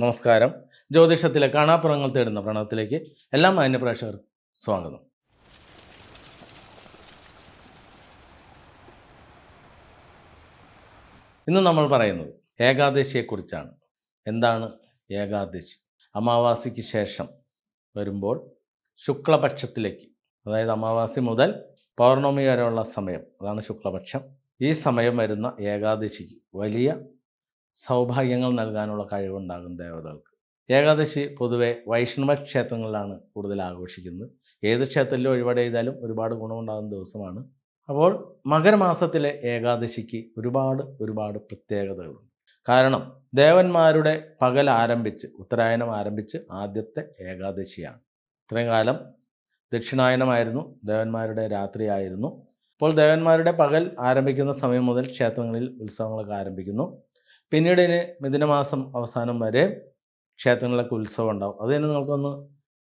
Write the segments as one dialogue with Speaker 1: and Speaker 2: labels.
Speaker 1: നമസ്കാരം. ജ്യോതിഷത്തിലെ കാണാപ്പുറങ്ങൾ തേടുന്ന പ്രണവത്തിലേക്ക് എല്ലാ മാന്യ പ്രേക്ഷകർക്കും സ്വാഗതം. ഇന്ന് നമ്മൾ പറയുന്നത് ഏകാദശിയെക്കുറിച്ചാണ്. എന്താണ് ഏകാദശി? അമാവാസിക്ക് ശേഷം വരുമ്പോൾ ശുക്ലപക്ഷത്തിലേക്ക് അതായത് അമാവാസി മുതൽ പൗർണമി വരെയുള്ള സമയം അതാണ് ശുക്ലപക്ഷം. ഈ സമയം വരുന്ന ഏകാദശിക്ക് വലിയ സൗഭാഗ്യങ്ങൾ നൽകാനുള്ള കഴിവുണ്ടാകും ദേവതകൾക്ക്. ഏകാദശി പൊതുവെ വൈഷ്ണവ ക്ഷേത്രങ്ങളിലാണ് കൂടുതൽ ആഘോഷിക്കുന്നത്. ഏത് ക്ഷേത്രത്തിലും ഒഴിപാട് ചെയ്താലും ഒരുപാട് ഗുണമുണ്ടാകുന്ന ദിവസമാണ്. അപ്പോൾ മകരമാസത്തിലെ ഏകാദശിക്ക് ഒരുപാട് ഒരുപാട് പ്രത്യേകതകളുണ്ട് കാരണം ദേവന്മാരുടെ പകൽ ആരംഭിച്ച് ഉത്തരായനം ആരംഭിച്ച് ആദ്യത്തെ ഏകാദശിയാണ്. ഇത്രയും കാലം ദക്ഷിണായനമായിരുന്നു ദേവന്മാരുടെ രാത്രിയായിരുന്നു അപ്പോൾ ദേവന്മാരുടെ പകൽ ആരംഭിക്കുന്ന സമയം മുതൽ ക്ഷേത്രങ്ങളിൽ ഉത്സവങ്ങളൊക്കെ ആരംഭിക്കുന്നു. പിന്നീട് ഇനി മിഥുനമാസം അവസാനം വരെ ക്ഷേത്രങ്ങളിലൊക്കെ ഉത്സവം ഉണ്ടാവും. അത് തന്നെ നമുക്കൊന്ന്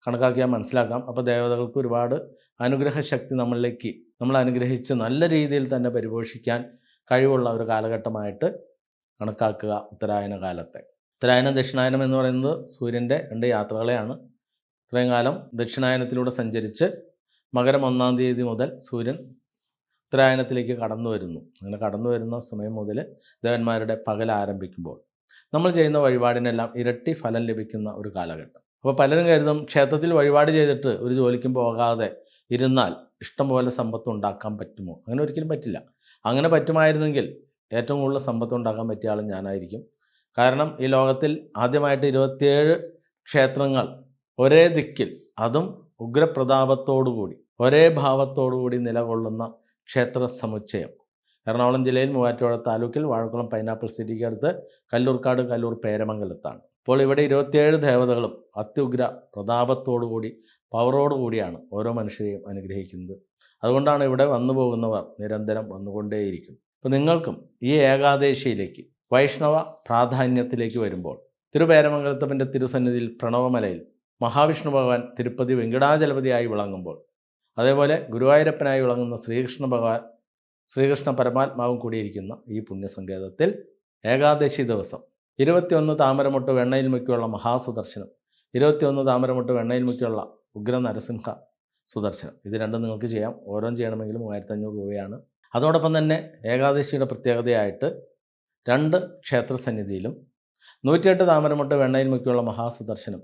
Speaker 1: കണക്കാക്കിയാൽ മനസ്സിലാക്കാം. അപ്പോൾ ദേവതകൾക്ക് ഒരുപാട് അനുഗ്രഹ ശക്തി നമ്മളിലേക്ക് നമ്മൾ അനുഗ്രഹിച്ച് നല്ല രീതിയിൽ തന്നെ പരിപോഷിക്കാൻ കഴിവുള്ള ഒരു കാലഘട്ടമായിട്ട് കണക്കാക്കുക ഉത്തരായന കാലത്തെ. ഉത്തരായനം ദക്ഷിണായനം എന്ന് പറയുന്നത് സൂര്യന്റെ രണ്ട് യാത്രകളെയാണ്. ഇത്രയും കാലം ദക്ഷിണായനത്തിലൂടെ സഞ്ചരിച്ച് മകരം ഒന്നാം തീയതി മുതൽ സൂര്യൻ ഉത്തരായനത്തിലേക്ക് കടന്നു വരുന്നു. അങ്ങനെ കടന്നു വരുന്ന സമയം മുതൽ ദേവന്മാരുടെ പകൽ ആരംഭിക്കുമ്പോൾ നമ്മൾ ചെയ്യുന്ന വഴിപാടിനെല്ലാം ഇരട്ടി ഫലം ലഭിക്കുന്ന ഒരു കാലഘട്ടം. അപ്പോൾ പലരും കരുതും ക്ഷേത്രത്തിൽ വഴിപാട് ചെയ്തിട്ട് ഒരു ജോലിക്കും പോകാതെ ഇരുന്നാൽ ഇഷ്ടംപോലെ സമ്പത്ത് ഉണ്ടാക്കാൻ പറ്റുമോ? അങ്ങനെ ഒരിക്കലും പറ്റില്ല. അങ്ങനെ പറ്റുമായിരുന്നെങ്കിൽ ഏറ്റവും കൂടുതൽ സമ്പത്ത് ഉണ്ടാക്കാൻ പറ്റിയ ആളും ഞാനായിരിക്കും. കാരണം ഈ ലോകത്തിൽ ആദ്യമായിട്ട് ഇരുപത്തിയേഴ് ക്ഷേത്രങ്ങൾ ഒരേ ദിക്കിൽ അതും ഉഗ്രപ്രതാപത്തോടുകൂടി ഒരേ ഭാവത്തോടുകൂടി നിലകൊള്ളുന്ന ക്ഷേത്ര സമുച്ചയം. എറണാകുളം ജില്ലയിൽ മൂവാറ്റുപുഴ താലൂക്കിൽ വാഴക്കുളം പൈനാപ്പിൾ സിറ്റിക്ക് അടുത്ത് കല്ലൂർക്കാട് കല്ലൂർ പേരമംഗലത്താണ്. അപ്പോൾ ഇവിടെ ഇരുപത്തിയേഴ് ദേവതകളും അത്യുഗ്ര പ്രതാപത്തോടുകൂടി പവറോടുകൂടിയാണ് ഓരോ മനുഷ്യരെയും അനുഗ്രഹിക്കുന്നത്. അതുകൊണ്ടാണ് ഇവിടെ വന്നു പോകുന്നവർ നിരന്തരം വന്നുകൊണ്ടേയിരിക്കുന്നത് അപ്പോൾ നിങ്ങൾക്കും ഈ ഏകാദശിയിലേക്ക് വൈഷ്ണവ പ്രാധാന്യത്തിലേക്ക് വരുമ്പോൾ തിരുപേരമംഗലത്തപ്പന്റെ തിരുസന്നിധിയിൽ പ്രണവമലയിൽ മഹാവിഷ്ണു ഭഗവാൻ തിരുപ്പതി വെങ്കടാചലപതിയായി വിളങ്ങുമ്പോൾ അതേപോലെ ഗുരുവായൂരപ്പനായി വിളങ്ങുന്ന ശ്രീകൃഷ്ണ ഭഗവാൻ ശ്രീകൃഷ്ണ പരമാത്മാവും കൂടിയിരിക്കുന്ന ഈ പുണ്യസങ്കേതത്തിൽ ഏകാദശി ദിവസം ഇരുപത്തിയൊന്ന് താമരമുട്ട് വെണ്ണയിൽ മുക്കിയുള്ള മഹാസുദർശനം ഇരുപത്തിയൊന്ന് താമരമുട്ട് വെണ്ണയിൽ മുക്കിയുള്ള ഉഗ്ര നരസിംഹ സുദർശനം. ഇത് രണ്ടും നിങ്ങൾക്ക് ചെയ്യാം. ഓരോന്നും ചെയ്യണമെങ്കിൽ മൂവായിരത്തി അഞ്ഞൂറ് രൂപയാണ്. അതോടൊപ്പം തന്നെ ഏകാദശിയുടെ പ്രത്യേകതയായിട്ട് രണ്ട് ക്ഷേത്രസന്നിധിയിലും നൂറ്റിയെട്ട് താമരമുട്ട് വെണ്ണയിൽ മുക്കിയുള്ള മഹാസുദർശനം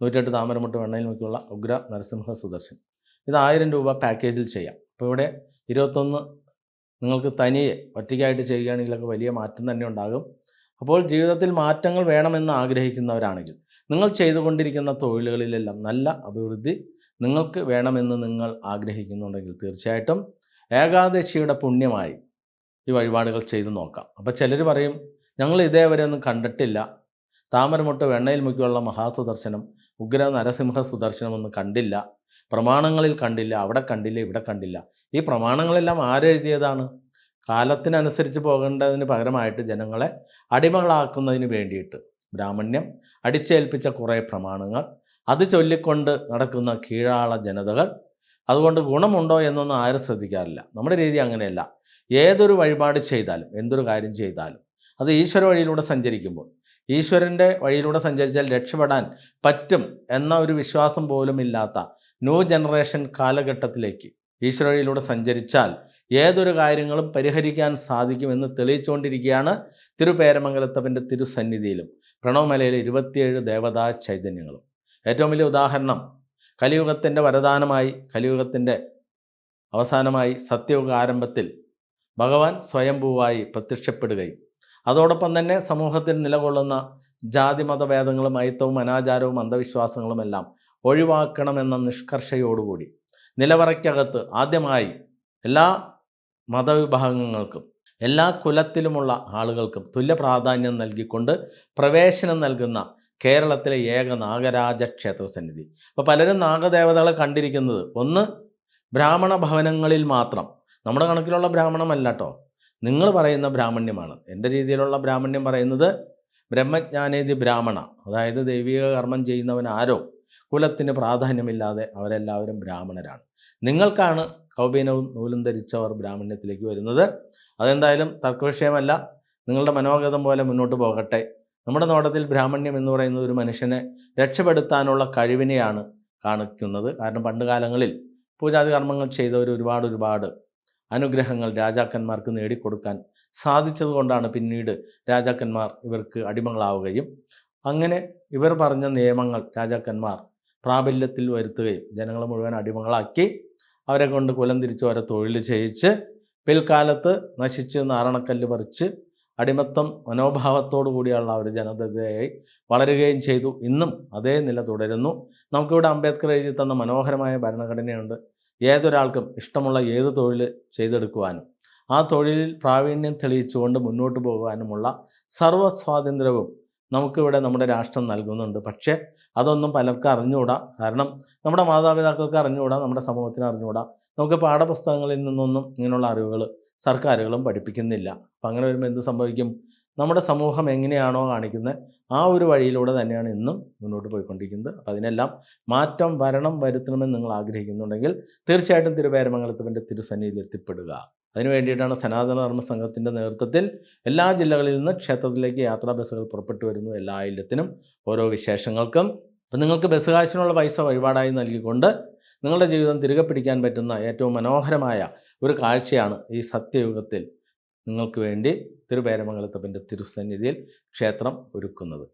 Speaker 1: നൂറ്റിയെട്ട് താമരമുട്ട് വെണ്ണയിൽ മുക്കിയുള്ള ഉഗ്ര നരസിംഹ സുദർശനം. ഇത് ആയിരം രൂപ പാക്കേജിൽ ചെയ്യാം. അപ്പോൾ ഇവിടെ ഇരുപത്തൊന്ന് നിങ്ങൾക്ക് തനിയെ ഒറ്റയ്ക്കായിട്ട് ചെയ്യുകയാണെങ്കിലൊക്കെ വലിയ മാറ്റം തന്നെ ഉണ്ടാകും. അപ്പോൾ ജീവിതത്തിൽ മാറ്റങ്ങൾ വേണമെന്ന് ആഗ്രഹിക്കുന്നവരാണെങ്കിൽ നിങ്ങൾ ചെയ്തുകൊണ്ടിരിക്കുന്ന തൊഴിലുകളിലെല്ലാം നല്ല അഭിവൃദ്ധി നിങ്ങൾക്ക് വേണമെന്ന് നിങ്ങൾ ആഗ്രഹിക്കുന്നുണ്ടെങ്കിൽ തീർച്ചയായിട്ടും ഏകാദശിയുടെ പുണ്യമായി ഈ വഴിപാടുകൾ ചെയ്തു നോക്കാം. അപ്പോൾ ചിലർ പറയും ഞങ്ങൾ ഇതേവരെ ഒന്നും കണ്ടിട്ടില്ല. താമരമുട്ട് വെണ്ണയിൽ മുക്കിയുള്ള മഹാസുദർശനം ഉഗ്ര നരസിംഹ സുദർശനമൊന്നും കണ്ടില്ല. പ്രമാണങ്ങളിൽ കണ്ടില്ല അവിടെ കണ്ടില്ല ഇവിടെ കണ്ടില്ല. ഈ പ്രമാണങ്ങളെല്ലാം ആരെഴുതിയതാണ്? കാലത്തിനനുസരിച്ച് പോകേണ്ടതിന് പകരമായിട്ട് ജനങ്ങളെ അടിമകളാക്കുന്നതിന് വേണ്ടിയിട്ട് ബ്രാഹ്മണ്യം അടിച്ചേൽപ്പിച്ച കുറേ പ്രമാണങ്ങൾ. അത് ചൊല്ലിക്കൊണ്ട് നടക്കുന്ന കീഴാള ജനതകൾ. അതുകൊണ്ട് ഗുണമുണ്ടോ എന്നൊന്നും ആരും ശ്രദ്ധിക്കാറില്ല. നമ്മുടെ രീതി അങ്ങനെയല്ല. ഏതൊരു വഴിപാട് ചെയ്താലും എന്തൊരു കാര്യം ചെയ്താലും അത് ഈശ്വര വഴിയിലൂടെ സഞ്ചരിക്കുമ്പോൾ ഈശ്വരന്റെ വഴിയിലൂടെ സഞ്ചരിച്ചാൽ രക്ഷപ്പെടാൻ പറ്റും എന്ന ഒരു വിശ്വാസം പോലും ഇല്ലാത്ത ന്യൂ ജനറേഷൻ കാലഘട്ടത്തിലേക്ക് ഈശ്വരയിലൂടെ സഞ്ചരിച്ചാൽ ഏതൊരു കാര്യങ്ങളും പരിഹരിക്കാൻ സാധിക്കുമെന്ന് തെളിയിച്ചുകൊണ്ടിരിക്കുകയാണ് തിരുപേരമംഗലത്തപ്പന്റെ തിരുസന്നിധിയിലും. പ്രണവമലയിലെ ഇരുപത്തിയേഴ് ദേവതാ ചൈതന്യങ്ങളും. ഏറ്റവും വലിയ ഉദാഹരണം കലിയുഗത്തിന്റെ വരദാനമായി കലിയുഗത്തിന്റെ അവസാനമായി സത്യയുഗ ആരംഭത്തിൽ ഭഗവാൻ സ്വയംഭൂവായി പ്രത്യക്ഷപ്പെടുകയും അതോടൊപ്പം തന്നെ സമൂഹത്തിൽ നിലകൊള്ളുന്ന ജാതി മതഭേദങ്ങളും അയിത്തവും അനാചാരവും അന്ധവിശ്വാസങ്ങളും എല്ലാം ഒഴിവാക്കണമെന്ന നിഷ്കർഷയോടുകൂടി നിലവറയ്ക്കകത്ത് ആദ്യമായി എല്ലാ മതവിഭാഗങ്ങൾക്കും എല്ലാ കുലത്തിലുമുള്ള ആളുകൾക്കും തുല്യ പ്രാധാന്യം നൽകിക്കൊണ്ട് പ്രവേശനം നൽകുന്ന കേരളത്തിലെ ഏക നാഗരാജ ക്ഷേത്ര സന്നിധി. അപ്പോൾ പലരും നാഗദേവതകളെ കണ്ടിരിക്കുന്നത് ഒന്ന് ബ്രാഹ്മണ ഭവനങ്ങളിൽ മാത്രം. നമ്മുടെ കണക്കിലുള്ള ബ്രാഹ്മണമല്ല കേട്ടോ നിങ്ങൾ പറയുന്ന ബ്രാഹ്മണ്യമാണ്. എന്റെ രീതിയിലുള്ള ബ്രാഹ്മണ്യം പറയുന്നത് ബ്രഹ്മജ്ഞാനേതി ബ്രാഹ്മണ. അതായത് ദൈവിക കർമ്മം ചെയ്യുന്നവൻ ആരോ? കുലത്തിന് പ്രാധാന്യമില്ലാതെ അവരെല്ലാവരും ബ്രാഹ്മണരാണ്. നിങ്ങൾക്കാണ് കൗബീനവും നൂലും ധരിച്ചവർ ബ്രാഹ്മണ്യത്തിലേക്ക് വരുന്നത്. അതെന്തായാലും തർക്കവിഷയമല്ല. നിങ്ങളുടെ മനോഗതം പോലെ മുന്നോട്ട് പോകട്ടെ. നമ്മുടെ നോട്ടത്തിൽ ബ്രാഹ്മണ്യം എന്ന് പറയുന്ന ഒരു മനുഷ്യനെ രക്ഷപ്പെടുത്താനുള്ള കഴിവിനെയാണ് കാണിക്കുന്നത്. കാരണം പണ്ട് കാലങ്ങളിൽ പൂജാതി കർമ്മങ്ങൾ ചെയ്തവർ ഒരുപാട് ഒരുപാട് അനുഗ്രഹങ്ങൾ രാജാക്കന്മാർക്ക് നേടിക്കൊടുക്കാൻ സാധിച്ചതുകൊണ്ടാണ് പിന്നീട് രാജാക്കന്മാർ ഇവർക്ക് അടിമകളാവുകയും അങ്ങനെ ഇവർ പറഞ്ഞ നിയമങ്ങൾ രാജാക്കന്മാർ പ്രാബല്യത്തിൽ വരുത്തുകയും ജനങ്ങളെ മുഴുവൻ അടിമകളാക്കി അവരെ കൊണ്ട് കുലം തിരിച്ച് അവരെ തൊഴിൽ ചെയ്യിച്ച് പിൽക്കാലത്ത് നശിച്ച് നാരണക്കല്ല് പറിച്ച് അടിമത്തം മനോഭാവത്തോടു കൂടിയുള്ള ഒരു ജനതയായി വളരുകയും ചെയ്തു. ഇന്നും അതേ നില തുടരുന്നു. നമുക്കിവിടെ അംബേദ്കർ എഴുതി തന്ന മനോഹരമായ ഭരണഘടനയുണ്ട്. ഏതൊരാൾക്കും ഇഷ്ടമുള്ള ഏത് തൊഴിൽ ചെയ്തെടുക്കുവാനും ആ തൊഴിലിൽ പ്രാവീണ്യം തെളിയിച്ചുകൊണ്ട് മുന്നോട്ട് പോകുവാനുമുള്ള സർവ സ്വാതന്ത്ര്യവും നമുക്കിവിടെ നമ്മുടെ രാഷ്ട്രം നൽകുന്നുണ്ട്. പക്ഷേ അതൊന്നും പലർക്കും അറിഞ്ഞുകൂടാ. കാരണം നമ്മുടെ മാതാപിതാക്കൾക്ക് അറിഞ്ഞുകൂടാ നമ്മുടെ സമൂഹത്തിന് അറിഞ്ഞുകൂടാ. നമുക്ക് പാഠപുസ്തകങ്ങളിൽ നിന്നൊന്നും ഇങ്ങനെയുള്ള അറിവുകൾ സർക്കാരുകളും പഠിപ്പിക്കുന്നില്ല. അപ്പം അങ്ങനെ വരുമ്പോൾ എന്ത് സംഭവിക്കും? നമ്മുടെ സമൂഹം എങ്ങനെയാണോ കാണിക്കുന്നത് ആ ഒരു വഴിയിലൂടെ തന്നെയാണ് ഇന്നും മുന്നോട്ട് പോയിക്കൊണ്ടിരിക്കുന്നത്. അപ്പം അതിനെല്ലാം മാറ്റം വരണം വരുത്തണമെന്ന് നിങ്ങൾ ആഗ്രഹിക്കുന്നുണ്ടെങ്കിൽ തീർച്ചയായിട്ടും തിരുവേരമംഗലത്തിന്റെ തിരുസന്നിധിയിൽ എത്തിപ്പെടുക. അതിനു വേണ്ടിയിട്ടാണ് സനാതന ധർമ്മ സംഘത്തിന്റെ നേതൃത്വത്തിൽ എല്ലാ ജില്ലകളിൽ നിന്ന് ക്ഷേത്രത്തിലേക്ക് യാത്രാ ബസ്സുകൾ പുറപ്പെട്ടു വരുന്നു എല്ലാ ഇല്ലത്തിനും ഓരോ വിശേഷങ്ങൾക്കും. അപ്പം നിങ്ങൾക്ക് ബസ് കാശിനുള്ള പൈസ വഴിപാടായി നൽകിക്കൊണ്ട് നിങ്ങളുടെ ജീവിതം തിരികെ പിടിക്കാൻ പറ്റുന്ന ഏറ്റവും മനോഹരമായ ഒരു കാഴ്ചയാണ് ഈ സത്യയുഗത്തിൽ നിങ്ങൾക്ക് വേണ്ടി തിരുപേരമംഗലത്തപ്പന്റെ തിരുസന്നിധിയിൽ ക്ഷേത്രം ഒരുക്കുന്നത്.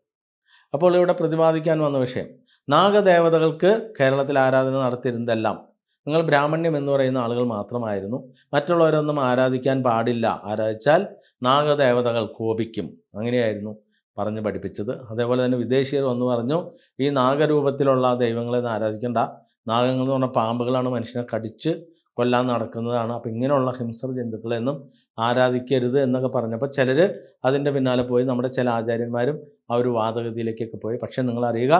Speaker 1: അപ്പോൾ ഇവിടെ പ്രതിപാദിക്കാൻ വന്ന വിഷയം നാഗദേവതകൾക്ക് കേരളത്തിൽ ആരാധന നടത്തിയിരുന്നതെല്ലാം നിങ്ങൾ ബ്രാഹ്മണ്യം എന്ന് പറയുന്ന ആളുകൾ മാത്രമായിരുന്നു. മറ്റുള്ളവരൊന്നും ആരാധിക്കാൻ പാടില്ല. ആരാധിച്ചാൽ നാഗദേവതകൾ കോപിക്കും. അങ്ങനെയായിരുന്നു പറഞ്ഞ് പഠിപ്പിച്ചത്. അതേപോലെ തന്നെ വിദേശീയർ വന്നു പറഞ്ഞു ഈ നാഗരൂപത്തിലുള്ള ദൈവങ്ങളെ ആരാധിക്കേണ്ട. നാഗങ്ങൾ എന്ന് പറഞ്ഞാൽ പാമ്പുകളാണ് മനുഷ്യനെ കടിച്ച് കൊല്ലാൻ നടക്കുന്നതാണ്. അപ്പം ഇങ്ങനെയുള്ള ഹിംസർ ജന്തുക്കളെയൊന്നും ആരാധിക്കരുത് എന്നൊക്കെ പറഞ്ഞപ്പോൾ ചിലർ അതിന്റെ പിന്നാലെ പോയി നമ്മുടെ ചില ആചാര്യന്മാരും ആ ഒരു വാദഗതിയിലേക്കൊക്കെ പോയി. പക്ഷേ നിങ്ങൾ അറിയുക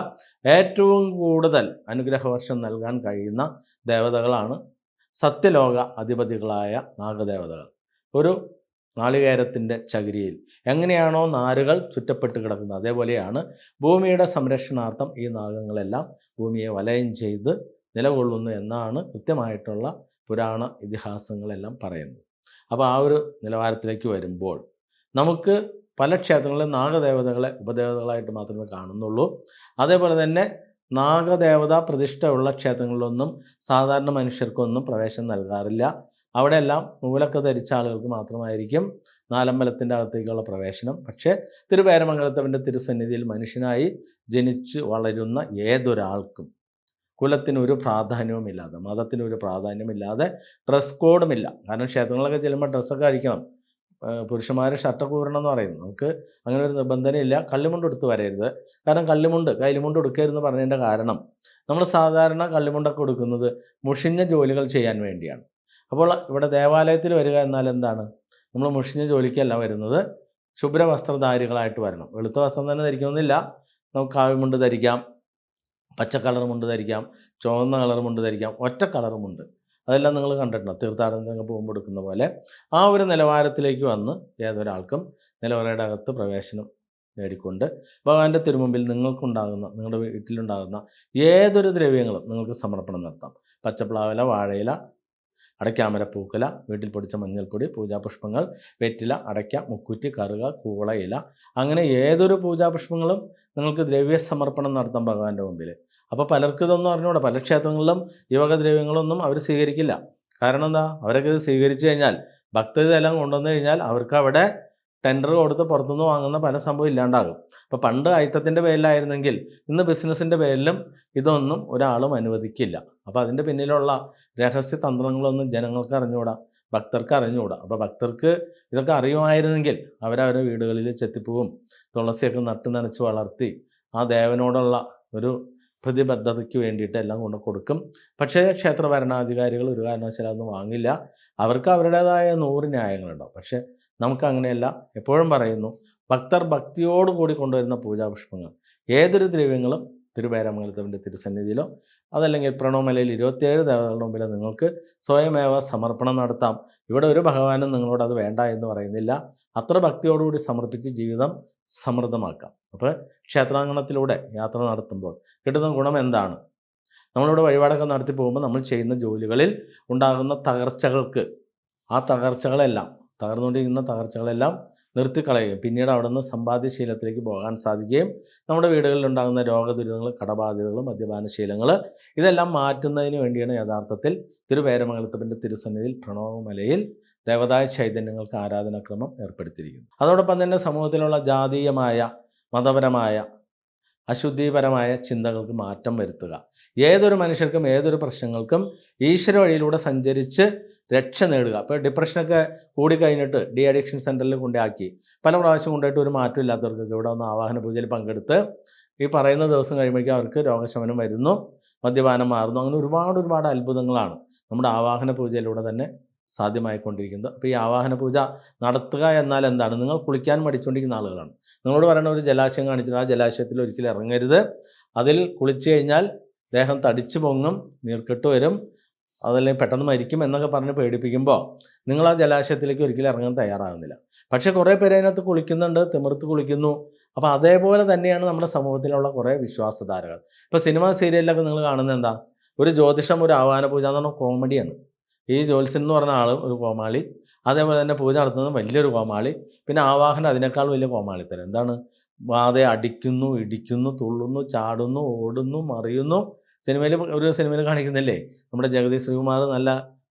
Speaker 1: ഏറ്റവും കൂടുതൽ അനുഗ്രഹവർഷം നൽകാൻ കഴിയുന്ന ദേവതകളാണ് സത്യലോക അധിപതികളായ നാഗദേവതകൾ. ഒരു നാളികേരത്തിന്റെ ചകിരിയിൽ എങ്ങനെയാണോ നാരുകൾ ചുറ്റപ്പെട്ട് കിടക്കുന്നത് അതേപോലെയാണ് ഭൂമിയുടെ സംരക്ഷണാർത്ഥം ഈ നാഗങ്ങളെല്ലാം ഭൂമിയെ വലയം ചെയ്ത് നിലകൊള്ളുന്നു എന്നാണ് കൃത്യമായിട്ടുള്ള പുരാണ ഇതിഹാസങ്ങളെല്ലാം പറയുന്നത്. അപ്പോൾ ആ ഒരു നിലവാരത്തിലേക്ക് വരുമ്പോൾ നമുക്ക് പല ക്ഷേത്രങ്ങളിലും നാഗദേവതകളെ ഉപദേവതകളായിട്ട് മാത്രമേ കാണുന്നുള്ളൂ. അതേപോലെ തന്നെ നാഗദേവത പ്രതിഷ്ഠയുള്ള ക്ഷേത്രങ്ങളിലൊന്നും സാധാരണ മനുഷ്യർക്കൊന്നും പ്രവേശനം നൽകാറില്ല. അവിടെയെല്ലാം മൂലക്ക ധരിച്ച ആളുകൾക്ക് മാത്രമായിരിക്കും നാലമ്പലത്തിന്റെ അകത്തേക്കുള്ള പ്രവേശനം. പക്ഷേ തിരുവേരമംഗലത്തവന്റെ തിരുസന്നിധിയിൽ മനുഷ്യനായി ജനിച്ച് വളരുന്ന ഏതൊരാൾക്കും കുലത്തിന് ഒരു പ്രാധാന്യവുമില്ലാതെ മതത്തിനൊരു പ്രാധാന്യമില്ലാതെ ഡ്രസ് കോഡുമില്ല കാരണം ക്ഷേത്രങ്ങളൊക്കെ ചെല്ലുമ്പോൾ ഡ്രസ്സൊക്കെ അഴിക്കണം. പുരുഷന്മാരെ ഷർട്ടൊക്കെ ഊരണം എന്ന് പറയുന്നു. നമുക്ക് അങ്ങനെ ഒരു നിബന്ധനയില്ല കള്ളിമുണ്ട് എടുത്ത് വരരുത്. കാരണം കള്ളിമുണ്ട് കൈലിമുണ്ട് എടുക്കരുതെന്ന് പറഞ്ഞതിന്റെ കാരണം നമ്മൾ സാധാരണ കള്ളിമുണ്ടൊക്കെ കൊടുക്കുന്നത് മുഷിഞ്ഞ ജോലികൾ ചെയ്യാൻ വേണ്ടിയാണ്. അപ്പോൾ ഇവിടെ ദേവാലയത്തിൽ വരിക എന്നാൽ എന്താണ്? നമ്മൾ മുഷിഞ്ഞ ജോലിക്കല്ല വരുന്നത്. ശുഭ്ര വസ്ത്രധാരികളായിട്ട് വരണം. വെളുത്ത വസ്ത്രം തന്നെ ധരിക്കണമെന്നില്ല നമുക്ക് കാവ്യമുണ്ട് ധരിക്കാം. പച്ച കളറുമുണ്ട് ധരിക്കാം ചുവന്ന കളറുമുണ്ട് ധരിക്കാം ഒറ്റ കളറുമുണ്ട് അതെല്ലാം നിങ്ങൾ കണ്ടിട്ടുണ്ട്? തീർത്ഥാടനത്തിന് പോകുമ്പോൾ എടുക്കുന്ന പോലെ. ആ ഒരു നിലവാരത്തിലേക്ക് വന്ന് ഏതൊരാൾക്കും നിലവറയുടെ അകത്ത് പ്രവേശനം നേടിക്കൊണ്ട് ഭഗവാന്റെ തിരുമുമ്പിൽ നിങ്ങൾക്കുണ്ടാകുന്ന നിങ്ങളുടെ വീട്ടിലുണ്ടാകുന്ന ഏതൊരു ദ്രവ്യങ്ങളും നിങ്ങൾക്ക് സമർപ്പണം നടത്താം. പച്ചപ്ലാവില വാഴയില അടയ്ക്കാമര പൂക്കല വീട്ടിൽ പൊടിച്ച മഞ്ഞൾപ്പൊടി പൂജാപുഷ്പങ്ങൾ വെറ്റില അടയ്ക്ക മുക്കുറ്റി കറുക കൂള ഇല. അങ്ങനെ ഏതൊരു പൂജാപുഷ്പങ്ങളും നിങ്ങൾക്ക് ദ്രവ്യ സമർപ്പണം നടത്താം ഭഗവാന്റെ മുമ്പിൽ അപ്പോൾ പലർക്കും ഇതൊന്നും അറിഞ്ഞൂടാ. പല ക്ഷേത്രങ്ങളിലും ഈ വക ദ്രവ്യങ്ങളൊന്നും അവർ സ്വീകരിക്കില്ല. കാരണം എന്താ? അവരൊക്കെ ഇത് സ്വീകരിച്ചു കഴിഞ്ഞാൽ ഭക്തരെല്ലാം കൊണ്ടുവന്നു കഴിഞ്ഞാൽ അവർക്ക് അവിടെ ടെൻഡർ കൊടുത്ത് പുറത്തുനിന്ന് വാങ്ങുന്ന പല സംഭവം ഇല്ലാണ്ടാകും. അപ്പോൾ പണ്ട് അയിത്തത്തിന്റെ പേരിലായിരുന്നെങ്കിൽ ഇന്ന് ബിസിനസ്സിന്റെ പേരിലും ഇതൊന്നും ഒരാളും അനുവദിക്കില്ല. അപ്പോൾ അതിന്റെ പിന്നിലുള്ള രഹസ്യ തന്ത്രങ്ങളൊന്നും ജനങ്ങൾക്ക് അറിഞ്ഞുകൂടാ ഭക്തർക്ക് അറിഞ്ഞുകൂടാ അപ്പോൾ ഭക്തർക്ക് ഇതൊക്കെ അറിയുമായിരുന്നെങ്കിൽ അവരവരുടെ വീടുകളിൽ ചെത്തിപ്പൂവും തുളസിയൊക്കെ നട്ട് നനച്ച് വളർത്തി ആ ദേവനോടുള്ള ഒരു പ്രതിബദ്ധതയ്ക്ക് വേണ്ടിയിട്ട് എല്ലാം കൊണ്ട് കൊടുക്കും. പക്ഷേ ക്ഷേത്ര ഭരണാധികാരികൾ ഒരു കാരണവശാലും വാങ്ങില്ല. അവർക്ക് അവരുടേതായ നൂറ് ന്യായങ്ങളുണ്ടാവും പക്ഷേ നമുക്ക് അങ്ങനെയല്ല. എപ്പോഴും പറയുന്നു ഭക്തർ ഭക്തിയോട് കൂടി കൊണ്ടുവരുന്ന പൂജാപുഷ്പങ്ങൾ. ഏതൊരു ദ്രവ്യങ്ങളും തിരുവേരമംഗലത്തിന്റെ തിരുസന്നിധിയിലോ അതല്ലെങ്കിൽ പ്രണവമലയിൽ ഇരുപത്തിയേഴ് ദേവതകളുടെ മുമ്പിൽ നിങ്ങൾക്ക് സ്വയമേവ സമർപ്പണം നടത്താം. ഇവിടെ ഒരു ഭഗവാനും നിങ്ങളോട് അത് വേണ്ട എന്ന് പറയുന്നില്ല. അത്ര ഭക്തിയോടുകൂടി സമർപ്പിച്ച് ജീവിതം സമൃദ്ധമാക്കാം. അപ്പോൾ ക്ഷേത്രാങ്കണത്തിലൂടെ യാത്ര നടത്തുമ്പോൾ കിട്ടുന്ന ഗുണം എന്താണ്? നമ്മളിവിടെ വഴിപാടൊക്കെ നടത്തി പോകുമ്പോൾ നമ്മൾ ചെയ്യുന്ന ജോലികളിൽ ഉണ്ടാകുന്ന തകർച്ചകൾക്ക് ആ തകർച്ചകളെല്ലാം തകർന്നുകൊണ്ടിരിക്കുന്ന തകർച്ചകളെല്ലാം നിർത്തിക്കളയുകയും പിന്നീട് അവിടെ നിന്ന് സമ്പാദ്യശീലത്തിലേക്ക് പോകാൻ സാധിക്കുകയും നമ്മുടെ വീടുകളിൽ ഉണ്ടാകുന്ന രോഗദുരിതങ്ങൾ കടബാധ്യതകൾ മദ്യപാനശീലങ്ങൾ ഇതെല്ലാം മാറ്റുന്നതിന് വേണ്ടിയാണ് യഥാർത്ഥത്തിൽ തിരുവേരമംഗലത്തപ്പന്റെ തിരുസന്നിധിയിൽ പ്രണവമലയിൽ ദേവതായ ചൈതന്യങ്ങൾക്ക് ആരാധനാക്രമം ഏർപ്പെടുത്തിയിരിക്കുന്നു. അതോടൊപ്പം തന്നെ സമൂഹത്തിലുള്ള ജാതീയമായ മതപരമായ അശുദ്ധിപരമായ ചിന്തകൾക്ക് മാറ്റം വരുത്തുക. ഏതൊരു മനുഷ്യർക്കും ഏതൊരു പ്രശ്നങ്ങൾക്കും ഈശ്വര വഴിയിലൂടെ സഞ്ചരിച്ച് രക്ഷ നേടുക. ഇപ്പോൾ ഡിപ്രഷനൊക്കെ കൂടിക്കഴിഞ്ഞിട്ട് ഡി അഡിക്ഷൻ സെന്ററിൽ കൊണ്ടാക്കി പല പ്രാവശ്യം കൊണ്ടുപോയിട്ട് ഒരു മാറ്റം ഇല്ലാത്തവർക്കൊക്കെ ഇവിടെ ഒന്ന് ആവാഹന പൂജയിൽ പങ്കെടുത്ത് ഈ പറയുന്ന ദിവസം കഴിയുമ്പോഴേക്കും അവർക്ക് രോഗശമനം വരുന്നു മദ്യപാനം മാറുന്നു. അങ്ങനെ ഒരുപാട് ഒരുപാട് അത്ഭുതങ്ങളാണ് നമ്മുടെ ആവാഹന പൂജയിലൂടെ തന്നെ സാധ്യമായിക്കൊണ്ടിരിക്കുന്നത്. അപ്പോൾ ഈ ആവാഹന പൂജ നടത്തുക എന്നാൽ എന്താണ്? നിങ്ങൾ കുളിക്കാൻ മടിച്ചുകൊണ്ടിരിക്കുന്ന ആളുകളാണ്. നിങ്ങളോട് പറയുന്ന ഒരു ജലാശയം കാണിച്ചിട്ട് ആ ജലാശയത്തിൽ ഒരിക്കലും ഇറങ്ങരുത്. അതിൽ കുളിച്ചു കഴിഞ്ഞാൽ ദേഹം തടിച്ചു പൊങ്ങും നീർക്കെട്ട് വരും അതല്ലെങ്കിൽ പെട്ടെന്ന് മരിക്കും എന്നൊക്കെ പറഞ്ഞ് പേടിപ്പിക്കുമ്പോൾ നിങ്ങൾ ആ ജലാശയത്തിലേക്ക് ഒരിക്കലും ഇറങ്ങാൻ തയ്യാറാകുന്നില്ല. പക്ഷേ കുറേ പേര് അതിനകത്ത് കുളിക്കുന്നുണ്ട് തിമിർത്ത് കുളിക്കുന്നു. അപ്പോൾ അതേപോലെ തന്നെയാണ് നമ്മുടെ സമൂഹത്തിലുള്ള കുറേ വിശ്വാസധാരകൾ. ഇപ്പോൾ സിനിമ സീരിയലിലൊക്കെ നിങ്ങൾ കാണുന്നത് എന്താ? ഒരു ജ്യോതിഷം ഒരു ആവാഹന പൂജ എന്ന് പറഞ്ഞാൽ കോമഡിയാണ്. ഈ ജ്യോത്സ്യൻ എന്ന് പറഞ്ഞ ആളും ഒരു കോമാളി അതേപോലെ തന്നെ പൂജ നടത്തുന്നത് വലിയൊരു കോമാളി പിന്നെ ആവാഹനം അതിനേക്കാൾ വലിയ കോമാളി കോമാളിത്തരം. എന്താണ്? വാതെ അടിക്കുന്നു ഇടിക്കുന്നു തുള്ളുന്നു ചാടുന്നു ഓടുന്നു മറിയുന്നു. സിനിമയിൽ ഒരു സിനിമയിൽ കാണിക്കുന്നില്ലേ? നമ്മുടെ ജഗതി ശ്രീകുമാർ നല്ല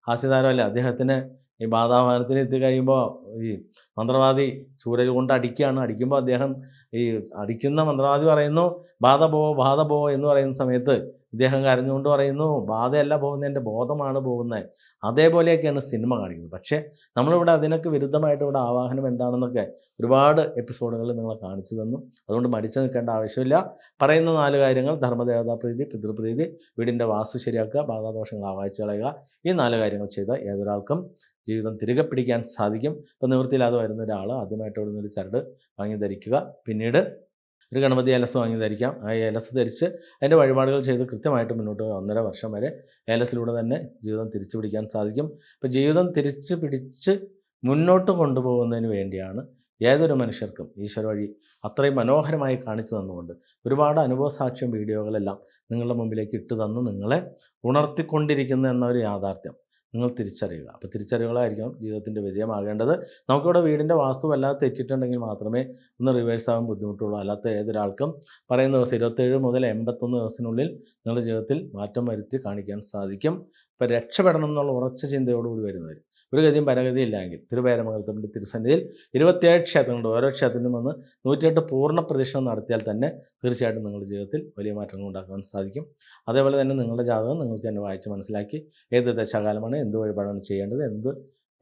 Speaker 1: ഹാസ്യതാരമല്ലേ? അദ്ദേഹത്തിന് ഈ ബാധാവാഹനത്തിന് എത്തി കഴിയുമ്പോൾ ഈ മന്ത്രവാദി ചൂരൽ കൊണ്ട് അടിക്കുകയാണ്. അടിക്കുമ്പോൾ അദ്ദേഹം ഈ അടിക്കുന്ന മന്ത്രവാദി പറയുന്നു ബാധ പോ ബാധ പോ എന്ന് പറയുന്ന സമയത്ത് ഇദ്ദേഹം കരഞ്ഞുകൊണ്ട് പറയുന്നു ബാധയല്ല പോകുന്നത് എന്റെ ബോധമാണ് പോകുന്നത്. അതേപോലെയൊക്കെയാണ് സിനിമ കാണിക്കുന്നത്. പക്ഷേ നമ്മളിവിടെ അതിനൊക്കെ വിരുദ്ധമായിട്ട് ഇവിടെ ആവാഹനം എന്താണെന്നൊക്കെ ഒരുപാട് എപ്പിസോഡുകളിൽ നിങ്ങളെ കാണിച്ചു തന്നു. അതുകൊണ്ട് മടിച്ചു നിൽക്കേണ്ട ആവശ്യമില്ല. പറയുന്ന നാല് കാര്യങ്ങൾ ധർമ്മദേവതാപ്രീതി പിതൃപ്രീതി വീടിന്റെ വാസ്തു ശരിയാക്കുക ബാധാദോഷങ്ങൾ ആവാഹിച്ചു കളയുക ഈ നാല് കാര്യങ്ങൾ ചെയ്ത ഏതൊരാൾക്കും ജീവിതം തിരികെ പിടിക്കാൻ സാധിക്കും. ഇപ്പോൾ നിവൃത്തിയില്ലാതെ വരുന്ന ഒരാൾ ആദ്യമായിട്ട് ഒരു ചരട് വാങ്ങി ധരിക്കുക. പിന്നീട് ഒരു ഗണപതി ഏലസ് വാങ്ങി ധരിക്കാം ആ ഏലസ് ധരിച്ച് അതിന്റെ വഴിപാടുകൾ ചെയ്ത് കൃത്യമായിട്ട് മുന്നോട്ട് ഒന്നര വർഷം വരെ ഏലസിലൂടെ തന്നെ ജീവിതം തിരിച്ചു പിടിക്കാൻ സാധിക്കും. അപ്പോൾ ജീവിതം തിരിച്ചു പിടിച്ച് മുന്നോട്ട് കൊണ്ടുപോകുന്നതിന് വേണ്ടിയാണ് ഏതൊരു മനുഷ്യർക്കും ഈശ്വര വഴി അത്രയും മനോഹരമായി കാണിച്ചു തന്നുകൊണ്ട് ഒരുപാട് അനുഭവ സാക്ഷ്യം വീഡിയോകളെല്ലാം നിങ്ങളുടെ മുമ്പിലേക്ക് ഇട്ട് തന്ന് നിങ്ങളെ ഉണർത്തിക്കൊണ്ടിരിക്കുന്ന എന്നൊരു യാഥാർത്ഥ്യം. നിങ്ങൾ തിരിച്ചറിയുക. അപ്പോൾ തിരിച്ചറിവുകളായിരിക്കണം ജീവിതത്തിന്റെ വിജയമാകേണ്ടത്. നമുക്കിവിടെ വീടിന്റെ വാസ്തു വല്ലാതെ തെറ്റിട്ടുണ്ടെങ്കിൽ മാത്രമേ ഒന്ന് റിവേഴ്സ് ആകാൻ ബുദ്ധിമുട്ടുള്ളൂ. അല്ലാത്ത ഏതൊരാൾക്കും പറയുന്ന ദിവസം ഇരുപത്തേഴ് മുതൽ എൺപത്തൊന്ന് ദിവസത്തിനുള്ളിൽ നിങ്ങളുടെ ജീവിതത്തിൽ മാറ്റം വരുത്തി കാണിക്കാൻ സാധിക്കും. ഇപ്പോൾ രക്ഷപ്പെടണം എന്നുള്ള ഉറച്ച ചിന്തയോടുകൂടി വരുന്നവർ ഒരു ഗതിയും പരഗതിയില്ലെങ്കിൽ തിരുവേരമംഗലത്തിന്റെ തിരുസന്നിധിയിൽ ഇരുപത്തിയേഴ് ക്ഷേത്രങ്ങളുണ്ട്. ഓരോ ക്ഷേത്രത്തിനും വന്ന് നൂറ്റിയെട്ട് പൂർണ പ്രദക്ഷിണം നടത്തിയാൽ തന്നെ തീർച്ചയായിട്ടും നിങ്ങളുടെ ജീവിതത്തിൽ വലിയ മാറ്റങ്ങൾ ഉണ്ടാക്കാൻ സാധിക്കും. അതേപോലെ തന്നെ നിങ്ങളുടെ ജാതകം നിങ്ങൾക്ക് തന്നെ വായിച്ച് മനസ്സിലാക്കി ഏത് ദശാകാലമാണ് എന്ത് വഴിപാടാണ് ചെയ്യേണ്ടത് എന്ത്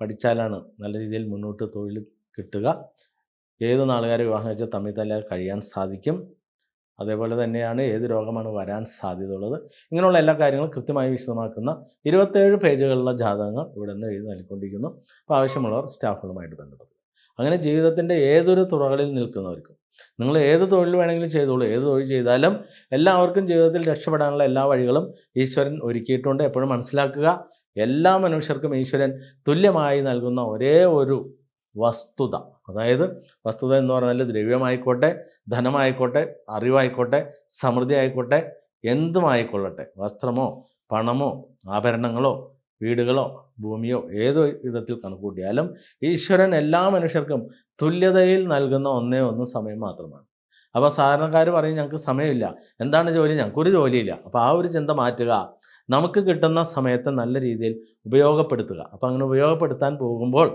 Speaker 1: പഠിച്ചാലാണ് നല്ല രീതിയിൽ മുന്നോട്ട് തൊഴിൽ കിട്ടുക. ഏത് നാളുകാരെ വിവാഹം കഴിച്ചാൽ തമ്മിൽ തല്ലാതെ കഴിയാൻ സാധിക്കും. അതേപോലെ തന്നെയാണ് ഏത് രോഗമാണ് വരാൻ സാധ്യതയുള്ളത്. ഇങ്ങനെയുള്ള എല്ലാ കാര്യങ്ങളും കൃത്യമായി വിശദമാക്കുന്ന ഇരുപത്തേഴ് പേജുകളുള്ള ജാതകങ്ങൾ ഇവിടെ നിന്ന് എഴുതി നൽകിക്കൊണ്ടിരിക്കുന്നു. അപ്പോൾ ആവശ്യമുള്ളവർ സ്റ്റാഫുകളുമായിട്ട് ബന്ധപ്പെടുക. അങ്ങനെ ജീവിതത്തിന്റെ ഏതൊരു തുറകളിൽ നിൽക്കുന്നവർക്കും നിങ്ങൾ ഏത് തൊഴിൽ വേണമെങ്കിലും ചെയ്തോളൂ ഏത് തൊഴിൽ ചെയ്താലും എല്ലാവർക്കും ജീവിതത്തിൽ രക്ഷപ്പെടാനുള്ള എല്ലാ വഴികളും ഈശ്വരൻ ഒരുക്കിയിട്ടുണ്ട്. എപ്പോഴും മനസ്സിലാക്കുക എല്ലാ മനുഷ്യർക്കും ഈശ്വരൻ തുല്യമായി നൽകുന്ന ഒരേ ഒരു വസ്തുത. അതായത് വസ്തുത എന്ന് പറഞ്ഞാൽ ദ്രവ്യമായിക്കോട്ടെ ധനമായിക്കോട്ടെ അറിവായിക്കോട്ടെ സമൃദ്ധി ആയിക്കോട്ടെ എന്തുമായിക്കൊള്ളട്ടെ. വസ്ത്രമോ പണമോ ആഭരണങ്ങളോ വീടുകളോ ഭൂമിയോ ഏതോ വിധത്തിൽ കണക്കൂട്ടിയാലും ഈശ്വരൻ എല്ലാ മനുഷ്യർക്കും തുല്യതയിൽ നൽകുന്ന ഒന്നേ ഒന്ന് സമയം മാത്രമാണ്. അപ്പോൾ സാധാരണക്കാർ പറയും ഞങ്ങൾക്ക് സമയമില്ല. എന്താണ് ജോലി? ഞങ്ങൾക്കൊരു ജോലിയില്ല. അപ്പോൾ ആ ഒരു ചിന്ത മാറ്റുക നമുക്ക് കിട്ടുന്ന സമയത്തെ നല്ല രീതിയിൽ ഉപയോഗപ്പെടുത്തുക. അപ്പോൾ അങ്ങനെ ഉപയോഗപ്പെടുത്താൻ പോകുമ്പോൾ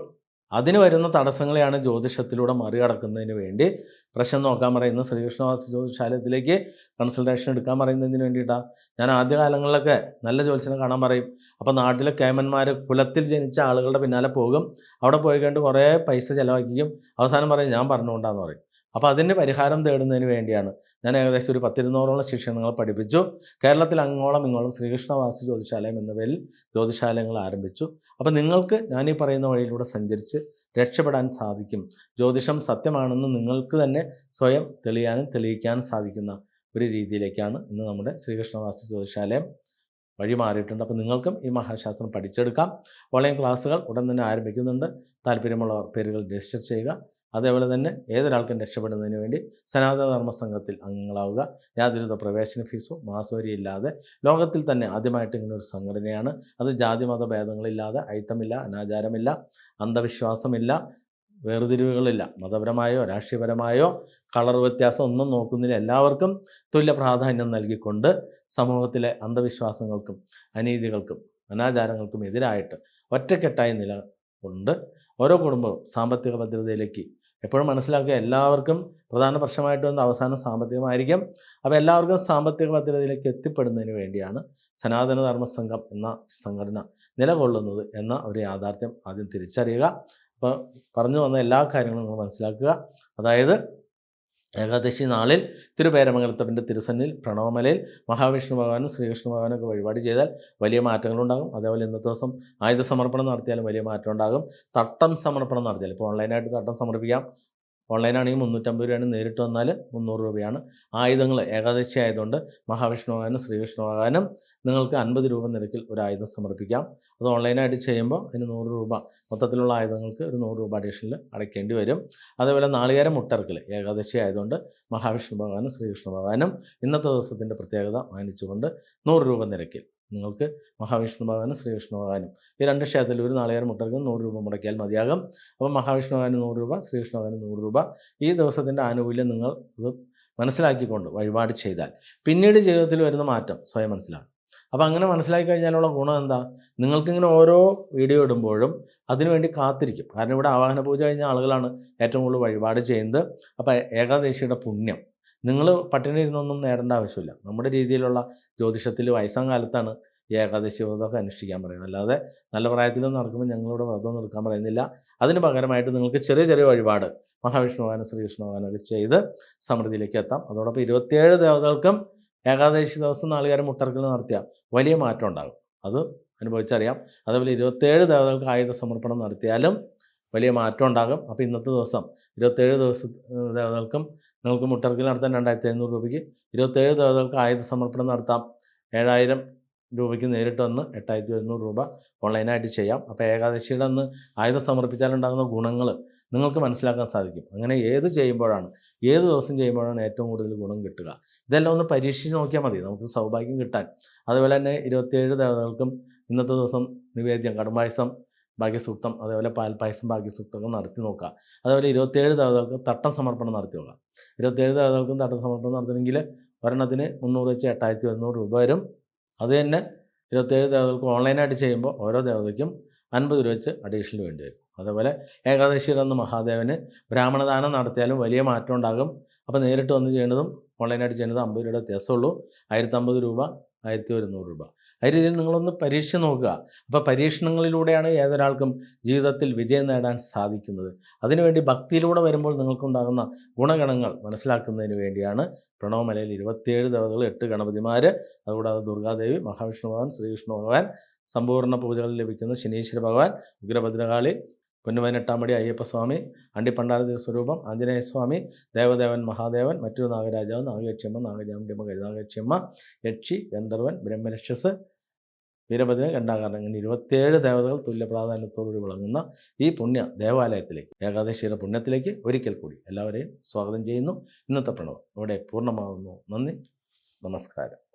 Speaker 1: അതിന് വരുന്ന തടസ്സങ്ങളെയാണ് ജ്യോതിഷത്തിലൂടെ മറികടക്കുന്നതിന് വേണ്ടി പ്രശ്നം നോക്കാൻ പറയുന്ന ശ്രീകൃഷ്ണവാസ ജ്യോതിഷാലയത്തിലേക്ക് കൺസൾട്ടേഷൻ എടുക്കാൻ പറയുന്നതിന് വേണ്ടിയിട്ടാണ് ഞാൻ ആദ്യ കാലങ്ങളിലൊക്കെ നല്ല ജ്യോതിഷനെ കാണാൻ പറയും. അപ്പോൾ നാട്ടിലെ കേമന്മാർ കുലത്തിൽ ജനിച്ച ആളുകളുടെ പിന്നാലെ പോകും. അവിടെ പോയി കണ്ട് കുറേ പൈസ ചിലവാക്കിക്കും. അവസാനം പറയും ഞാൻ പറഞ്ഞുകൊണ്ടാന്ന് പറയും. അപ്പോൾ അതിന് പരിഹാരം തേടുന്നതിന് വേണ്ടിയാണ്. ഞാൻ ഏകദേശം ഒരു പത്തിരുന്നൂറോളം ശിക്ഷണങ്ങൾ പഠിപ്പിച്ചു. കേരളത്തിൽ അങ്ങോളം ഇങ്ങോളം ശ്രീകൃഷ്ണവാസി ജ്യോതിശാലയം എന്ന പേരിൽ ജ്യോതിശാലയങ്ങൾ ആരംഭിച്ചു. അപ്പോൾ നിങ്ങൾക്ക് ഞാൻ ഈ പറയുന്ന വഴിയിലൂടെ സഞ്ചരിച്ച് രക്ഷപ്പെടാൻ സാധിക്കും. ജ്യോതിഷം സത്യമാണെന്ന് നിങ്ങൾക്ക് തന്നെ സ്വയം തെളിയാനും തെളിയിക്കാനും സാധിക്കുന്ന ഒരു രീതിയിലേക്കാണ് ഇന്ന് നമ്മുടെ ശ്രീകൃഷ്ണവാസി ജ്യോതിശാലയം വഴി മാറിയിട്ടുണ്ട്. അപ്പോൾ നിങ്ങൾക്കും ഈ മഹാശാസ്ത്രം പഠിച്ചെടുക്കാം. ഓൺലൈൻ ക്ലാസ്സുകൾ ഉടൻ തന്നെ ആരംഭിക്കുന്നുണ്ട്. താല്പര്യമുള്ളവർ പേരുകൾ രജിസ്റ്റർ ചെയ്യുക. അതേപോലെ തന്നെ ഏതൊരാൾക്കും രക്ഷപ്പെടുന്നതിന് വേണ്ടി സനാതനധർമ്മ സംഘത്തിൽ അംഗങ്ങളാവുക. യാതൊരുവിധ പ്രവേശന ഫീസോ മാസവരി ഇല്ലാതെ ലോകത്തിൽ തന്നെ ആദ്യമായിട്ട് ഇങ്ങനെ ഒരു സംഘടനയാണ്. അത് ജാതി മത ഭേദങ്ങളില്ലാതെ അയിത്തമില്ല അനാചാരമില്ല അന്ധവിശ്വാസമില്ല വേർതിരിവുകളില്ല. മതപരമായോ രാഷ്ട്രീയപരമായോ കളർ വ്യത്യാസം ഒന്നും നോക്കുന്നില്ല എല്ലാവർക്കും തുല്യ പ്രാധാന്യം നൽകിക്കൊണ്ട് സമൂഹത്തിലെ അന്ധവിശ്വാസങ്ങൾക്കും അനീതികൾക്കും അനാചാരങ്ങൾക്കും എതിരായിട്ട് ഒറ്റക്കെട്ടായി നിലകൊണ്ട് ഓരോ കുടുംബവും സാമ്പത്തിക ഭദ്രതയിലേക്ക് എപ്പോഴും മനസ്സിലാക്കുക എല്ലാവർക്കും പ്രധാന പ്രശ്നമായിട്ട് വന്ന അവസാനം സാമ്പത്തികമായിരിക്കും. അപ്പോൾ എല്ലാവർക്കും സാമ്പത്തിക ഭദ്രതയിലേക്ക് എത്തിപ്പെടുന്നതിന് വേണ്ടിയാണ് സനാതന ധർമ്മ സംഘം എന്ന സംഘടന നിലകൊള്ളുന്നത് എന്ന ഒരു യാഥാർത്ഥ്യം ആദ്യം തിരിച്ചറിയുക. അപ്പോൾ പറഞ്ഞു വന്ന എല്ലാ കാര്യങ്ങളും നിങ്ങൾ മനസ്സിലാക്കുക. അതായത് ഏകാദശി നാളിൽ തിരുപേരമംഗലത്തപ്പന്റെ തിരുസന്നിൽ പ്രണവമലയിൽ മഹാവിഷ്ണു ഭഗവാനും ശ്രീകൃഷ്ണ ഭഗവാനും ഒക്കെ വഴിപാട് ചെയ്താൽ വലിയ മാറ്റങ്ങളുണ്ടാകും. അതേപോലെ ഇന്നത്തെ ദിവസം ആയുധ സമർപ്പണം നടത്തിയാലും വലിയ മാറ്റം ഉണ്ടാകും. തട്ടം സമർപ്പണം നടത്തിയാൽ ഇപ്പോൾ ഓൺലൈനായിട്ട് തട്ടം സമർപ്പിക്കാം. ഓൺലൈനാണെങ്കിൽ മുന്നൂറ്റമ്പത് രൂപയാണ് നേരിട്ട് വന്നാൽ മുന്നൂറ് രൂപയാണ് ആയുധങ്ങൾ ഏകാദശി ആയതുകൊണ്ട് മഹാവിഷ്ണു ഭഗവാനും ശ്രീകൃഷ്ണ ഭഗവാനും നിങ്ങൾക്ക് അൻപത് രൂപ നിരക്കിൽ ഒരു ആയുധം സമർപ്പിക്കാം. അത് ഓൺലൈനായിട്ട് ചെയ്യുമ്പോൾ അതിന് നൂറ് രൂപ മൊത്തത്തിലുള്ള ആയുധങ്ങൾക്ക് ഒരു നൂറ് രൂപ അഡീഷണൽ അടയ്ക്കേണ്ടി വരും. അതേപോലെ നാളികേരം മുട്ടർക്കൽ ഏകാദശി ആയതുകൊണ്ട് മഹാവിഷ്ണു ഭഗവാനും ശ്രീകൃഷ്ണ ഭഗവാനും ഇന്നത്തെ ദിവസത്തിന്റെ പ്രത്യേകത മാനിച്ചുകൊണ്ട് നൂറ് രൂപ നിരക്കിൽ നിങ്ങൾക്ക് മഹാവിഷ്ണു ഭഗവാനും ശ്രീകൃഷ്ണ ഭഗവാനും ഈ രണ്ട് ക്ഷേത്രത്തിൽ ഒരു നാളികേരം മുട്ടർക്കും നൂറ് രൂപ മുടക്കിയാൽ മതിയാകും. അപ്പോൾ മഹാവിഷ്ണു ഭഗവാന് നൂറ് രൂപ ശ്രീകൃഷ്ണ ഭഗവാന് നൂറ് രൂപ ഈ ദിവസത്തിന്റെ ആനുകൂല്യം നിങ്ങൾ ഇത് മനസ്സിലാക്കിക്കൊണ്ട് വഴിപാട് ചെയ്താൽ പിന്നീട് ജീവിതത്തിൽ വരുന്ന മാറ്റം സ്വയം മനസ്സിലാകും. അപ്പോൾ അങ്ങനെ മനസ്സിലാക്കി കഴിഞ്ഞാലുള്ള ഗുണം എന്താ? നിങ്ങൾക്കിങ്ങനെ ഓരോ വീഡിയോ ഇടുമ്പോഴും അതിനുവേണ്ടി കാത്തിരിക്കും. കാരണം ഇവിടെ ആവാഹന പൂജ കഴിഞ്ഞ ആളുകളാണ് ഏറ്റവും കൂടുതൽ വഴിപാട് ചെയ്യുന്നത്. അപ്പോൾ ഏകാദശിയുടെ പുണ്യം. നിങ്ങൾ പട്ടിണി ഇരുന്നൊന്നും നേടേണ്ട ആവശ്യമില്ല. നമ്മുടെ രീതിയിലുള്ള ജ്യോതിഷത്തിൽ വയസ്സാം കാലത്താണ് ഈ ഏകാദശി വ്രതമൊക്കെ അനുഷ്ഠിക്കാൻ പറയുന്നത്. അല്ലാതെ നല്ല പ്രായത്തിലൊന്നും നടക്കുമ്പോൾ ഞങ്ങളിവിടെ വ്രതം എടുക്കാൻ പറയുന്നില്ല. അതിന് പകരമായിട്ട് നിങ്ങൾക്ക് ചെറിയ ചെറിയ വഴിപാട് മഹാവിഷ്ണു ഭഗവാനും ശ്രീകൃഷ്ണ ഭഗവാനൊക്കെ ചെയ്ത് സമൃദ്ധിയിലേക്ക് എത്താം. അതോടൊപ്പം ഇരുപത്തിയേഴ് ദേവതകൾക്കും ഏകാദശി ദിവസം നാളുകാരെ മുട്ടർക്കൽ നടത്തിയ വലിയ മാറ്റം ഉണ്ടാകും. അത് അനുഭവിച്ചറിയാം. അതേപോലെ ഇരുപത്തേഴ് ദേവതകൾക്ക് ആയുധ സമർപ്പണം നടത്തിയാലും വലിയ മാറ്റം ഉണ്ടാകും. അപ്പോൾ ഇന്നത്തെ ദിവസം ഇരുപത്തേഴ് ദിവസ ദേവതകൾക്കും നിങ്ങൾക്ക് മുട്ടർക്കൽ നടത്താൻ രണ്ടായിരത്തി എഴുന്നൂറ് രൂപയ്ക്ക് ഇരുപത്തേഴ് ദേവതകൾക്ക് ആയുധ സമർപ്പണം നടത്താം. ഏഴായിരം രൂപയ്ക്ക് നേരിട്ട് വന്ന് എട്ടായിരത്തി എഴുന്നൂറ് രൂപ ഓൺലൈനായിട്ട് ചെയ്യാം. അപ്പോൾ ഏകാദശിയുടെ അന്ന് ആയുധം സമർപ്പിച്ചാലുണ്ടാകുന്ന ഗുണങ്ങൾ നിങ്ങൾക്ക് മനസ്സിലാക്കാൻ സാധിക്കും. അങ്ങനെ ഏത് ചെയ്യുമ്പോഴാണ് ഏത് ദിവസം ചെയ്യുമ്പോഴാണ് ഏറ്റവും കൂടുതൽ ഗുണം കിട്ടുക? ഇതെല്ലാം ഒന്ന് പരീക്ഷിച്ച് നോക്കിയാൽ മതി. നമുക്ക് സൗഭാഗ്യം കിട്ടാൻ. അതുപോലെ തന്നെ ഇരുപത്തിയേഴ് ദേവതകൾക്കും ഇന്നത്തെ ദിവസം നിവേദ്യം കടുംപായസം ഭാഗ്യസൂക്തം അതേപോലെ പാൽപ്പായസം ഭാഗ്യസൂക്തമൊക്കെ നടത്തി നോക്കുക. അതേപോലെ ഇരുപത്തിയേഴ് ദേവതകൾക്ക് തട്ടം സമർപ്പണം നടത്തി നോക്കുക. ഇരുപത്തിയേഴ് ദേവതകൾക്കും തട്ടം സമർപ്പണം നടത്തണമെങ്കിൽ ഒരെണ്ണത്തിന് മുന്നൂറ് വെച്ച് എട്ടായിരത്തി ഒരുന്നൂറ് രൂപ വരും. അത് തന്നെ ഇരുപത്തേഴ് ദേവതകൾക്ക് ഓൺലൈനായിട്ട് ചെയ്യുമ്പോൾ ഓരോ ദേവതയ്ക്കും അൻപത് രൂപ വെച്ച് അഡീഷണൽ വേണ്ടി വരും. അതേപോലെ ഏകാദശി എന്ന മഹാദേവന് ബ്രാഹ്മണദാനം നടത്തിയാലും വലിയ മാറ്റം ഉണ്ടാകും. അപ്പോൾ നേരിട്ട് വന്ന് ചെയ്യേണ്ടതും ഓൺലൈനായിട്ട് ചെയ്യുന്നത് അമ്പത് രൂപയുടെ വ്യത്യാസമുള്ളൂ. ആയിരത്തമ്പത് രൂപ ആയിരത്തി ഒരുന്നൂറ് രൂപ. ആ രീതിയിൽ നിങ്ങളൊന്ന് പരീക്ഷിച്ച് നോക്കുക. അപ്പോൾ പരീക്ഷണങ്ങളിലൂടെയാണ് ഏതൊരാൾക്കും ജീവിതത്തിൽ വിജയം നേടാൻ സാധിക്കുന്നത്. അതിനുവേണ്ടി ഭക്തിയിലൂടെ വരുമ്പോൾ നിങ്ങൾക്കുണ്ടാകുന്ന ഗുണഗണങ്ങൾ മനസ്സിലാക്കുന്നതിന് വേണ്ടിയാണ് പ്രണവമലയിൽ ഇരുപത്തിയേഴ് ദേവതകൾ എട്ട് ഗണപതിമാർ അതുകൂടാതെ ദുർഗാദേവി മഹാവിഷ്ണു ഭഗവാൻ ശ്രീകൃഷ്ണ ഭഗവാൻ സമ്പൂർണ പൂജകളിൽ ലഭിക്കുന്ന ശനീശ്വര ഭഗവാൻ ഉഗ്രഭദ്രകാളി പൊന്നുപതിനെട്ടാമടി അയ്യപ്പസ്വാമി അണ്ടിപ്പണ്ടാരതി സ്വരൂപം ആഞ്ജനേയസ്വാമി ദേവദേവൻ മഹാദേവൻ മറ്റൊരു നാഗരാജാവ് നാഗയക്ഷിയമ്മ നാഗജാമുണ്ടിയമ്മ കരുനാഗയക്ഷിയമ്മ യക്ഷി ഗന്ധർവൻ ബ്രഹ്മരക്ഷസ് വീരഭദ്രൻ ഗണ്ടാകാരൻ ഇങ്ങനെ ഇരുപത്തിയേഴ് ദേവതകൾ തുല്യ പ്രാധാന്യത്തോടുകൂടി വിളങ്ങുന്ന ഈ പുണ്യ ദേവാലയത്തിലേക്ക് ഏകാദശിയുടെ പുണ്യത്തിലേക്ക് ഒരിക്കൽ കൂടി എല്ലാവരെയും സ്വാഗതം ചെയ്യുന്നു. ഇന്നത്തെ പ്രണവം ഇവിടെ പൂർണമാകുന്നു നന്ദി. നമസ്കാരം.